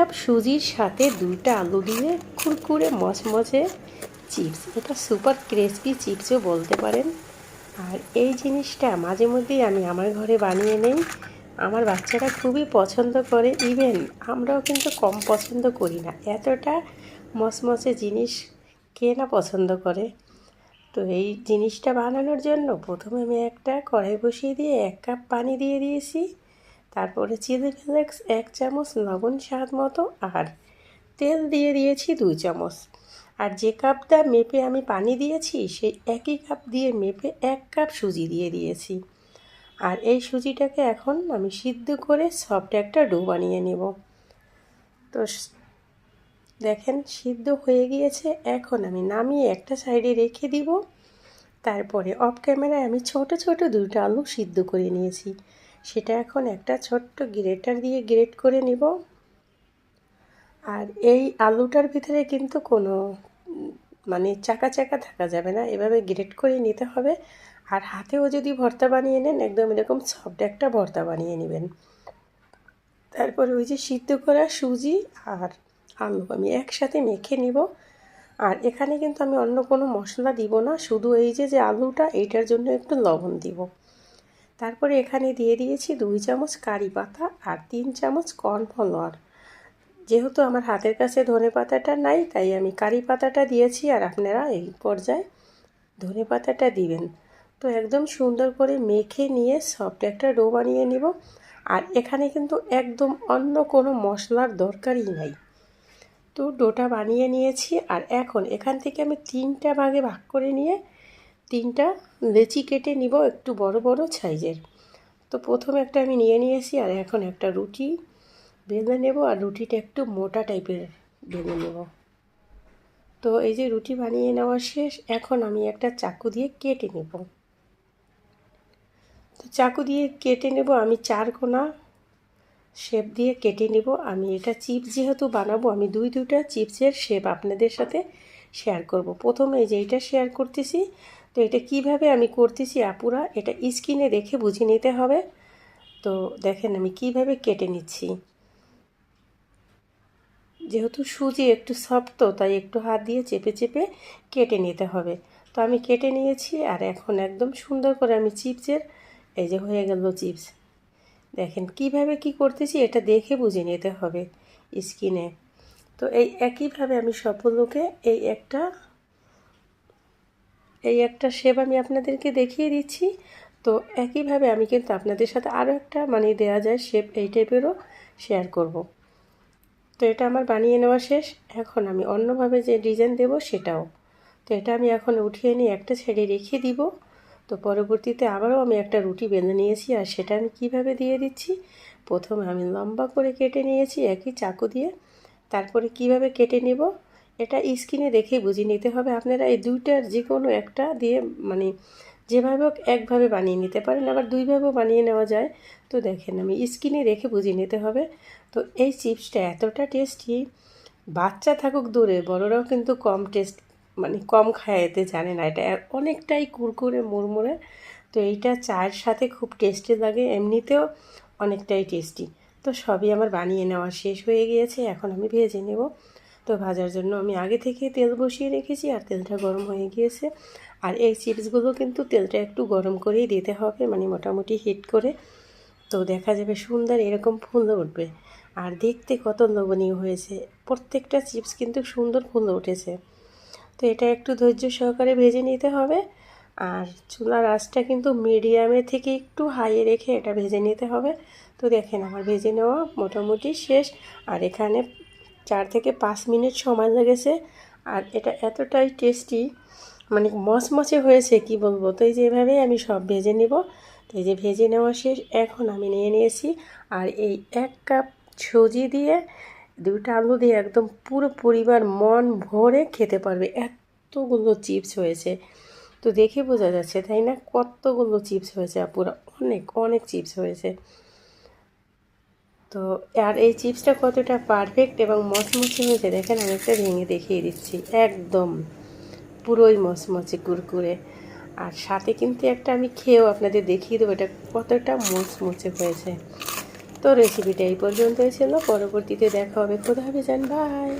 Cup সুজির সাথে দুইটা আলু দিয়ে কুরকুরে মচমচে চিপস। এটা সুপার ক্রিসপি চিপসও বলতে পারেন। আর এই জিনিসটা মাঝে মধ্যেই আমি আমার ঘরে বানিয়ে নেই। আমার বাচ্চারা খুবই পছন্দ করে। ইভেন আমরাও কিন্তু কম পছন্দ করি না। এতটা মচমচে জিনিস কে না পছন্দ করে? তো এই জিনিসটা বানানোর জন্য প্রথমে আমি একটা কড়াই বসিয়ে দিয়ে এক কাপ পানি দিয়ে দিয়েছি। তারপরে চিলি ফ্লেক্স এক চামচ লবণ স্বাদ মতো আর তেল দিয়ে দিয়েছি দুই চামচ। আর যে কাপটা মেপে আমি পানি দিয়েছি, সেই একই কাপ দিয়ে মেপে এক কাপ সুজি দিয়ে দিয়েছি। আর এই সুজিটাকে এখন আমি সিদ্ধ করে সফট একটা ডো বানিয়ে নেব। তো দেখেন সিদ্ধ হয়ে গিয়েছে। এখন আমি নামিয়ে একটা সাইডে রেখে দিব। তারপরে অফ ক্যামেরায় আমি ছোট ছোট দুটো আলু সিদ্ধ করে নিয়েছি। সেটা এখন একটা ছোট্ট গ্রেটার দিয়ে গ্রেট করে নিব। আর এই আলুটার ভিতরে কিন্তু কোনো মানে চাকা চাকা থাকা যাবে না, এভাবে গ্রেট করে নিতে হবে। আর হাতেও যদি ভর্তা বানিয়ে নেন, একদম এরকম সফট একটা ভর্তা বানিয়ে নেবেন। তারপরে ওই যে সিদ্ধ করা সুজি আর আলু আমি একসাথে মেখে নিব। আর এখানে কিন্তু আমি অন্য কোনো মশলা দিব না, শুধু এই যে যে আলুটা, এইটার জন্য একটু লবণ দিব। তারপরে এখানে দিয়ে দিয়েছি দুই চামচ কারি পাতা আর তিন চামচ কর্নফ্লাওয়ার। যেহেতু আমার হাতের কাছে ধনে পাতাটা নাই, তাই আমি কারি পাতাটা দিয়েছি আর আপনারা এই পর্যায়ে ধনে পাতাটা দিবেন। তো একদম সুন্দর করে মেখে নিয়ে সফট একটা ডো বানিয়ে নিব। আর এখানে কিন্তু একদম অন্য কোনো মশলার দরকারই নাই। তো ডোটা বানিয়ে নিয়েছি আর এখন এখান থেকে আমি তিনটা ভাগে ভাগ করে নিয়ে তিনটা লেচি কেটে নিব একটু বড় বড় সাইজের। তো প্রথমে একটা আমি নিয়ে নিয়েছি আর এখন একটা রুটি বেঁধে নেব আর রুটিটা একটু মোটা টাইপের বেঁধে নেব। তো এই যে রুটি বানিয়ে নেওয়া শেষ, এখন আমি একটা চাকু দিয়ে কেটে নেব। তো চাকু দিয়ে কেটে নেব, আমি চার কোনা শেপ দিয়ে কেটে নেব। আমি এটা চিপস যেহেতু বানাবো, আমি দুই দুইটা চিপসের শেপ আপনাদের সাথে শেয়ার করব। প্রথমে যে এটা শেয়ার করতেছি তো এটা কীভাবে আমি করতেছি আপুরা, এটা স্কিনে দেখে বুঝে নিতে হবে। তো দেখেন আমি কীভাবে কেটে নিচ্ছি। যেহেতু সুজি একটু সফট তাই একটু হাত দিয়ে চেপে চেপে কেটে নিতে হবে। তো আমি কেটে নিয়েছি আর এখন একদম সুন্দর করে আমি চিপসের, এই যে হয়ে গেল চিপস। দেখেন কীভাবে কি করতেছি এটা দেখে বুঝে নিতে হবে স্কিনে তো এই একইভাবে আমি সবগুলোকে এই একটা এই একটা শেপ আমি আপনাদেরকে দেখিয়ে দিচ্ছি। তো একইভাবে আমি কিন্তু আপনাদের সাথে আরও একটা মানে দেওয়া যায় শেপ এই টাইপেরও শেয়ার করব। তো এটা আমার বানিয়ে নেওয়া শেষ। এখন আমি অন্যভাবে যে ডিজাইন দেব সেটাও। তো এটা আমি এখন উঠিয়ে নিয়ে একটা ছেড়ে রেখে দিব। তো পরবর্তীতে আবারও আমি একটা রুটি বেঁধে নিয়েছি আর সেটা আমি কীভাবে দিয়ে দিচ্ছি? প্রথমে আমি লম্বা করে কেটে নিয়েছি একই চাকু দিয়ে। তারপরে কীভাবে কেটে নেব? এটা স্কিনে দেখে বুঝিয়ে নিতে হবে। আপনারা এই দুইটার যে কোনো একটা দিয়ে মানে যেভাবে হোক একভাবে বানিয়ে নিতে পারেন, আবার দুইভাবেও বানিয়ে নেওয়া যায়। তো দেখেন, আমি স্কিনে রেখে বুঝিয়ে নিতে হবে। তো এই চিপসটা এতটা টেস্টি, বাচ্চা থাকুক দূরে, বড়রাও কিন্তু কম টেস্ট মানে কম খায়, এতে জানে না এটা। অনেকটাই কুরকুরে, মুড়মুড়ে। তো এইটা চায়ের সাথে খুব টেস্টি লাগে, এমনিতেও অনেকটাই টেস্টি। তো সবই আমার বানিয়ে নেওয়া শেষ হয়ে গিয়েছে, এখন আমি ভেজে নেব। তো ভাজার জন্য আমি আগে থেকে তেল বসিয়ে রেখেছি আর তেলটা গরম হয়ে গিয়েছে। আর এই চিপসগুলো কিন্তু তেলটা একটু গরম করেই দিতে হবে মানে মোটামুটি হিট করে। তো দেখা যাবে সুন্দর এরকম ফুলে উঠবে। আর দেখতে কত লোভনীয় হয়েছে। প্রত্যেকটা চিপস কিন্তু সুন্দর ফুলে উঠেছে। তো এটা একটু ধৈর্য সহকারে ভেজে নিতে হবে। আর চুলার আঁচটা কিন্তু মিডিয়ামে থেকে একটু হাইয়ে রেখে এটা ভেজে নিতে হবে। তো দেখেন আমার ভেজে নেওয়া মোটামুটি শেষ। আর এখানে চার থেকে পাঁচ মিনিট সময় লেগেছে। আর এটা এতটাই টেস্টি মানে মচমচে হয়েছে, কি বলব? তো এই যে এভাবেই আমি সব ভেজে নেব। তো এই যে ভেজে নেওয়া শেষ, এখন আমি নিয়ে নিয়েছি। আর এই এক কাপ সুজি দিয়ে দুটা আলু দিয়ে একদম পুরো পরিবার মন ভরে খেতে পারবে। এতগুলো চিপস হয়েছে। তো দেখে বোঝা যাচ্ছে, তাই না? কতগুলো চিপস হয়েছে পুরো অনেক অনেক চিপস হয়েছে। তো, আর এই চিপসটা কতটা পারফেক্ট এবং মচমচে হয়েছে দেখেন, আমি একটা ভেঙে দেখিয়ে দিচ্ছি। একদম পুরোই মচমচে, কুরকুরে। আর সাথে কিন্তু একটা আমি খেয়েও আপনাদের দেখিয়ে দেবো, এটা কতটা মচমচে হয়েছে। তো রেসিপিটা এই পর্যন্তই ছিল, পরবর্তীতে দেখা হবে। খোদা হবে জান বাই